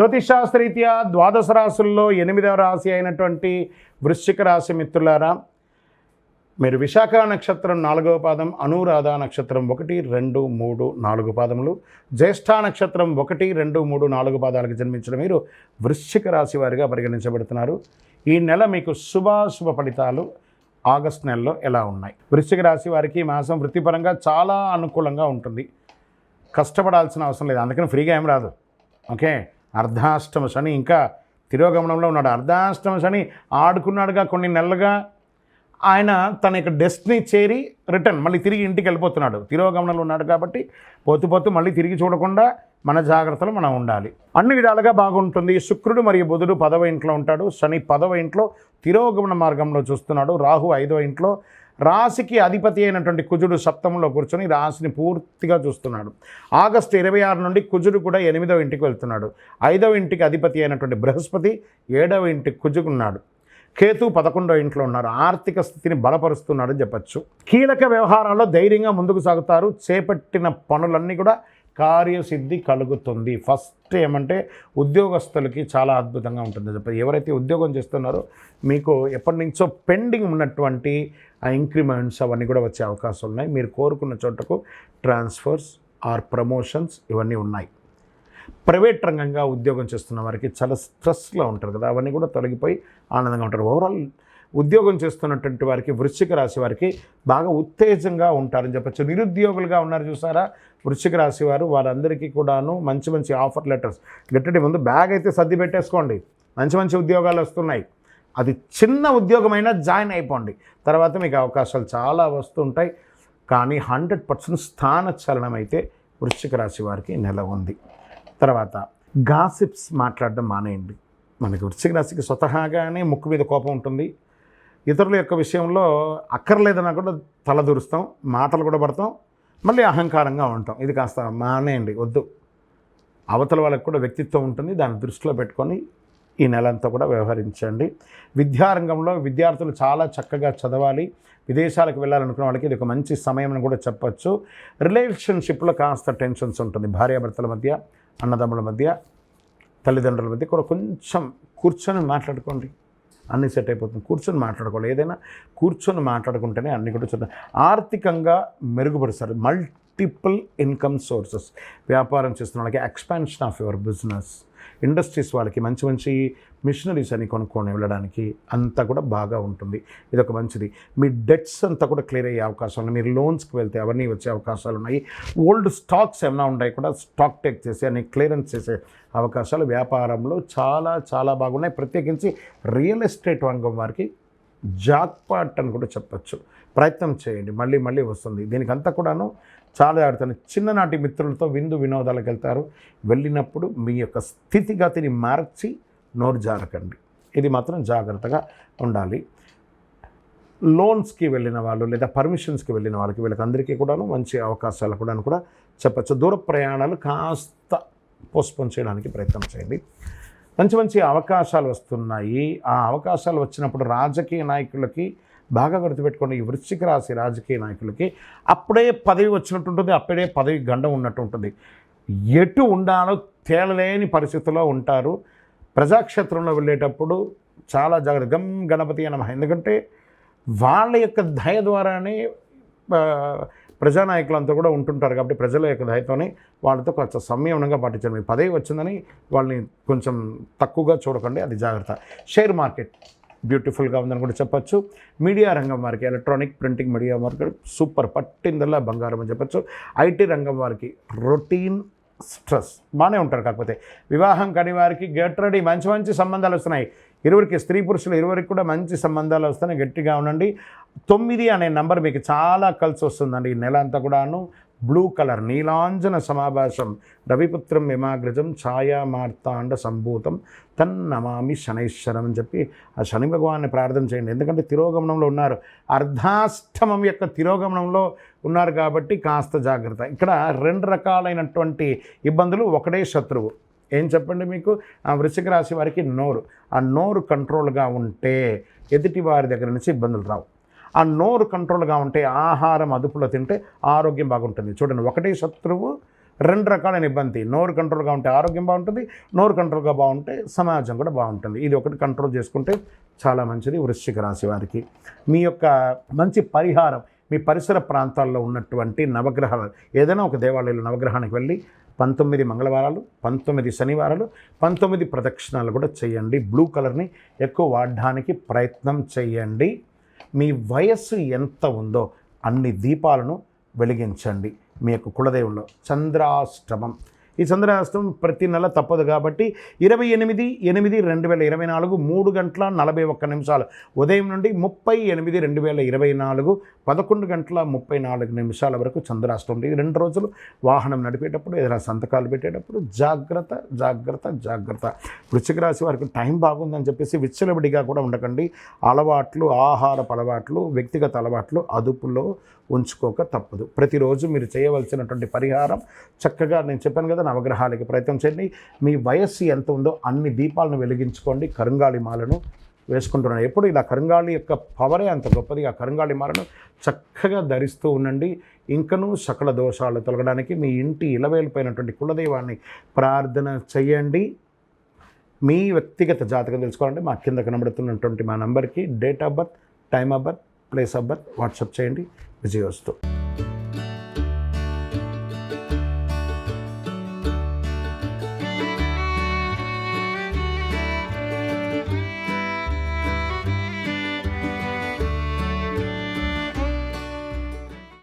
జ్యోతిషాస్త్రరీత్యా ద్వాదశ రాశుల్లో ఎనిమిదవ రాశి అయినటువంటి వృశ్చిక రాశి మిత్రులారా మీరు విశాఖ నక్షత్రం నాలుగవ పాదం అనురాధ నక్షత్రం ఒకటి రెండు మూడు నాలుగు పాదములు జ్యేష్ఠ నక్షత్రం ఒకటి రెండు మూడు నాలుగు పాదాలకు జన్మించిన మీరు వృశ్చిక రాశి వారిగా పరిగణించబడుతున్నారు. ఈ నెల మీకు శుభాశుభ ఫలితాలు ఆగస్ట్ నెలలో ఎలా ఉన్నాయి? వృశ్చిక రాశి వారికి మాసం వృత్తిపరంగా చాలా అనుకూలంగా ఉంటుంది. కష్టపడాల్సిన అవసరం లేదు. అందుకని ఫ్రీగా ఏం రాదు. ఓకే? అర్ధాష్టమ శని ఇంకా తిరోగమనంలో ఉన్నాడు. అర్ధాష్టమ శని ఆడుకున్నాడుగా కొన్ని నెలలుగా. ఆయన తన యొక్క డెస్టినీ చేరి రిటర్న్ మళ్ళీ తిరిగి ఇంటికి వెళ్ళిపోతున్నాడు. తిరోగమనంలో ఉన్నాడు కాబట్టి పోతు పోతు మళ్ళీ తిరిగి చూడకుండా మన జాగ్రత్తలు మనం ఉండాలి. అన్ని విధాలుగా బాగుంటుంది. శుక్రుడు మరియు బుధుడు పదవ ఇంట్లో ఉంటాడు. శని పదవ ఇంట్లో తిరోగమన మార్గంలో చూస్తున్నాడు. రాహు ఐదవ ఇంట్లో రాశికి అధిపతి అయినటువంటి కుజుడు సప్తంలో కూర్చొని రాశిని పూర్తిగా చూస్తున్నాడు. ఆగస్టు ఇరవై ఆరు నుండి కుజుడు కూడా ఎనిమిదవ ఇంటికి వెళ్తున్నాడు. ఐదవ ఇంటికి అధిపతి అయినటువంటి బృహస్పతి ఏడవ ఇంటికి కుజుకున్నాడు. కేతు పదకొండో ఇంట్లో ఉన్నారు. ఆర్థిక స్థితిని బలపరుస్తున్నాడని చెప్పచ్చు. కీలక వ్యవహారాల్లో ధైర్యంగా ముందుకు సాగుతారు. చేపట్టిన పనులన్నీ కూడా కార్యసిద్ధి కలుగుతుంది. ఫస్ట్ ఏమంటే ఉద్యోగస్తులకి చాలా అద్భుతంగా ఉంటుంది. ఎవరైతే ఉద్యోగం చేస్తున్నారో మీకు ఎప్పటి నుంచో పెండింగ్ ఉన్నటువంటి ఆ ఇంక్రిమెంట్స్ అవన్నీ కూడా వచ్చే అవకాశాలు ఉన్నాయి. మీరు కోరుకున్న చోటకు ట్రాన్స్ఫర్స్ ఆర్ ప్రమోషన్స్ ఇవన్నీ ఉన్నాయి. ప్రైవేట్ రంగంగా ఉద్యోగం చేస్తున్న వారికి చాలా స్ట్రెస్లో ఉంటారు కదా అవన్నీ కూడా తొలగిపోయి ఆనందంగా ఉంటారు. ఓవరాల్ ఉద్యోగం చేస్తున్నటువంటి వారికి వృశ్చిక రాశి వారికి బాగా ఉత్తేజంగా ఉంటారని చెప్పచ్చు. నిరుద్యోగులుగా ఉన్నారు చూసారా? వృశ్చిక రాశి వారు వారందరికీ కూడాను మంచి మంచి ఆఫర్ లెటర్స్. గట్టడి ముందు బ్యాగ్ అయితే సర్ది పెట్టేసుకోండి. మంచి మంచి ఉద్యోగాలు వస్తున్నాయి. అది చిన్న ఉద్యోగమైనా జాయిన్ అయిపోండి. తర్వాత మీకు అవకాశాలు చాలా వస్తుంటాయి. కానీ హండ్రెడ్ పర్సెంట్ స్థాన చలనం అయితే వృశ్చిక రాశి వారికి నెల ఉంది. తర్వాత గాసిప్స్ మాట్లాడడం మానేయండి. మనకి వృశ్చిక రాశికి స్వతహాగానే ముక్కు మీద కోపం ఉంటుంది. ఇతరుల యొక్క విషయంలో అక్కర్లేదన్నా కూడా తలదూరుస్తాం మాటలు కూడా పడతాం మళ్ళీ అహంకారంగా ఉంటాం. ఇది కాస్త మానేయండి వద్దు. అవతల వాళ్ళకి కూడా వ్యక్తిత్వం ఉంటుంది దాన్ని దృష్టిలో పెట్టుకొని ఈ నెలంతా కూడా వ్యవహరించండి. విద్యారంగంలో విద్యార్థులు చాలా చక్కగా చదవాలి. విదేశాలకు వెళ్ళాలనుకున్న వాళ్ళకి ఇది ఒక మంచి సమయం అని కూడా చెప్పచ్చు. రిలేషన్షిప్లో కాస్త టెన్షన్స్ ఉంటుంది భార్యాభర్తల మధ్య అన్నదమ్ముల మధ్య తల్లిదండ్రుల మధ్య కూడా కొంచెం కూర్చొని మాట్లాడుకోండి. అన్ని సెట్ అయిపోతుంది. కూర్చొని మాట్లాడుకోవాలి. ఏదైనా కూర్చొని మాట్లాడుకుంటేనే అన్ని కూడా చూద్దాం ఆర్థికంగా మెరుగుపరుస్తారు. Multiple income sources. వ్యాపారం చేస్తున్న వాళ్ళకి expansion of your business. Industries వాళ్ళకి మంచి మంచి మిషనరీస్ అని కొనుక్కొని వెళ్ళడానికి అంతా కూడా బాగా ఉంటుంది. ఇది ఒక మంచిది. మీ డెట్స్ అంతా కూడా క్లియర్ అయ్యే అవకాశాలు ఉన్నాయి. మీరు లోన్స్కి వెళ్తే అవన్నీ వచ్చే అవకాశాలు ఉన్నాయి. ఓల్డ్ స్టాక్స్ ఏమైనా ఉన్నాయి కూడా స్టాక్ టేక్ చేసి అన్ని క్లియరెన్స్ చేసే అవకాశాలు వ్యాపారంలో చాలా చాలా బాగున్నాయి. ప్రత్యేకించి రియల్ ఎస్టేట్ రంగం వారికి జాక్పాట్ అని కూడా చెప్పచ్చు. ప్రయత్నం చేయండి. మళ్ళీ మళ్ళీ వస్తుంది. దీనికంతా కూడాను చాలా ఆడతాను చిన్ననాటి మిత్రులతో విందు వినోదాలకు వెళ్తారు. వెళ్ళినప్పుడు మీ యొక్క స్థితిగతిని మార్చి నోరు జారకండి. ఇది మాత్రం జాగ్రత్తగా ఉండాలి. లోన్స్కి వెళ్ళిన వాళ్ళు లేదా పర్మిషన్స్కి వెళ్ళిన వాళ్ళకి వీళ్ళకందరికీ కూడాను మంచి అవకాశాలు కూడా కూడా చెప్పచ్చు. దూర ప్రయాణాలు కాస్త పోస్ట్పోన్ చేయడానికి ప్రయత్నం చేయండి. మంచి మంచి అవకాశాలు వస్తున్నాయి. ఆ అవకాశాలు వచ్చినప్పుడు రాజకీయ నాయకులకి బాగా గుర్తుపెట్టుకోండి ఈ వృశ్చిక రాశి రాజకీయ నాయకులకి అప్పుడే పదవి వచ్చినట్టు ఉంటుంది అప్పుడే పదవి గండం ఉన్నట్టు ఉంటుంది ఎటు ఉండాలో తేలలేని పరిస్థితిలో ఉంటారు. ప్రజాక్షేత్రంలో వెళ్ళేటప్పుడు చాలా జాగ్రత్త గం గణపతి అనమ ఎందుకంటే వాళ్ళ యొక్క దయ ద్వారానే ప్రజానాయకులంతా కూడా ఉంటుంటారు కాబట్టి ప్రజల యొక్క దయతోనే వాళ్ళతో కొంచెం సంయమనంగా పాటించండి. మీ పదవి వచ్చిందని వాళ్ళని కొంచెం తక్కువగా చూడకండి అది జాగ్రత్త. Share market. బ్యూటిఫుల్గా ఉందని కూడా చెప్పొచ్చు. మీడియా రంగం వారికి ఎలక్ట్రానిక్ ప్రింటింగ్ మీడియా వారికి సూపర్ పట్టిందల్లా బంగారం అని చెప్పొచ్చు. ఐటీ రంగం వారికి రొటీన్ స్ట్రెస్ బాగానే ఉంటారు. కాకపోతే వివాహం కాని వారికి గెట్ రెడీ మంచి మంచి సంబంధాలు వస్తున్నాయి. ఇరువురికి స్త్రీ పురుషులు ఇరువురికి కూడా మంచి సంబంధాలు వస్తున్నాయి. గట్టిగా ఉండండి. తొమ్మిది అనే నంబర్ మీకు చాలా కలిసి వస్తుందండి. ఈ నెల అంతా కూడాను. బ్లూ కలర్ నీలాంజన సమాభాసం రవిపుత్రం యమాగ్రజం ఛాయా మార్తాండ సంభూతం. తన్నమామి శనైశ్వరం అని చెప్పి ఆ శని భగవాన్ని ప్రార్థన చేయండి. ఎందుకంటే తిరోగమనంలో ఉన్నారు. అర్ధాష్టమం యొక్క తిరోగమనంలో ఉన్నారు కాబట్టి కాస్త జాగ్రత్త. ఇక్కడ రెండు రకాలైనటువంటి ఇబ్బందులు. ఒకటే శత్రువు. ఏం చెప్పండి మీకు? ఆ వృశ్చిక రాశి వారికి నోరు. ఆ నోరు కంట్రోల్గా ఉంటే ఎదుటి వారి దగ్గర నుంచి ఇబ్బందులు రావు. ఆ నోరు కంట్రోల్గా ఉంటే ఆహారం అదుపులో తింటే ఆరోగ్యం బాగుంటుంది. చూడండి ఒకటే శత్రువు రెండు రకాలైన ఇబ్బంది. నోరు కంట్రోల్గా ఉంటే ఆరోగ్యం బాగుంటుంది నోరు కంట్రోల్గా బాగుంటే సమాజం కూడా బాగుంటుంది. ఇది ఒకటి కంట్రోల్ చేసుకుంటే చాలా మంచిది వృశ్చిక రాశి వారికి. మీ యొక్క మంచి పరిహారం మీ పరిసర ప్రాంతాల్లో ఉన్నటువంటి నవగ్రహాలు ఏదైనా ఒక దేవాలయంలో నవగ్రహానికి వెళ్ళి పంతొమ్మిది మంగళవారాలు పంతొమ్మిది శనివారాలు పంతొమ్మిది ప్రదక్షిణాలు కూడా చేయండి. బ్లూ కలర్ని ఎక్కువ వాడడానికి ప్రయత్నం చేయండి. మీ వయస్సు ఎంత ఉందో అన్ని దీపాలను వెలిగించండి. మీ యొక్క కులదైవంలో చంద్రాష్టమం. ఈ చంద్రాష్టం ప్రతి నెల తప్పదు కాబట్టి ఇరవై ఎనిమిది ఎనిమిది రెండు వేల ఇరవై నాలుగు మూడు గంటల నలభై ఒక్క నిమిషాలు. ఉదయం నుండి ముప్పై ఎనిమిది రెండు వేల ఇరవై నాలుగు పదకొండు గంటల ముప్పై నాలుగు నిమిషాల వరకు చంద్రాష్టం ఉంది. రెండు రోజులు వాహనం నడిపేటప్పుడు ఏదైనా సంతకాలు పెట్టేటప్పుడు జాగ్రత్త జాగ్రత్త జాగ్రత్త. వృశ్చిక రాశి వారికి టైం బాగుందని చెప్పేసి విచ్చలవిడిగా కూడా ఉండకండి. అలవాట్లు ఆహారపు అలవాట్లు వ్యక్తిగత అలవాట్లు అదుపులో ఉంచుకోక తప్పదు. ప్రతిరోజు మీరు చేయవలసినటువంటి పరిహారం చక్కగా నేను చెప్పాను కదా కదా నవగ్రహాలకి ప్రయత్నం చేయండి. మీ వయస్సు ఎంత ఉందో అన్ని దీపాలను వెలిగించుకోండి. కరుంగాళి మాలను వేసుకుంటున్నాను. ఎప్పుడు ఇలా కరుంగాళి యొక్క పవరే అంత గొప్పది. ఆ కరుంగాళి మాలను చక్కగా ధరిస్తూ ఉండండి. ఇంకనూ సకల దోషాలు తొలగడానికి మీ ఇంటి ఇలవేలిపోయినటువంటి కులదైవాన్ని ప్రార్థన చేయండి. మీ వ్యక్తిగత జాతకం తెలుసుకోవాలంటే మా కింద కనబడుతున్నటువంటి మా నంబర్కి date of birth time of birth place of birth WhatsApp చేయండి. విజయోస్తు.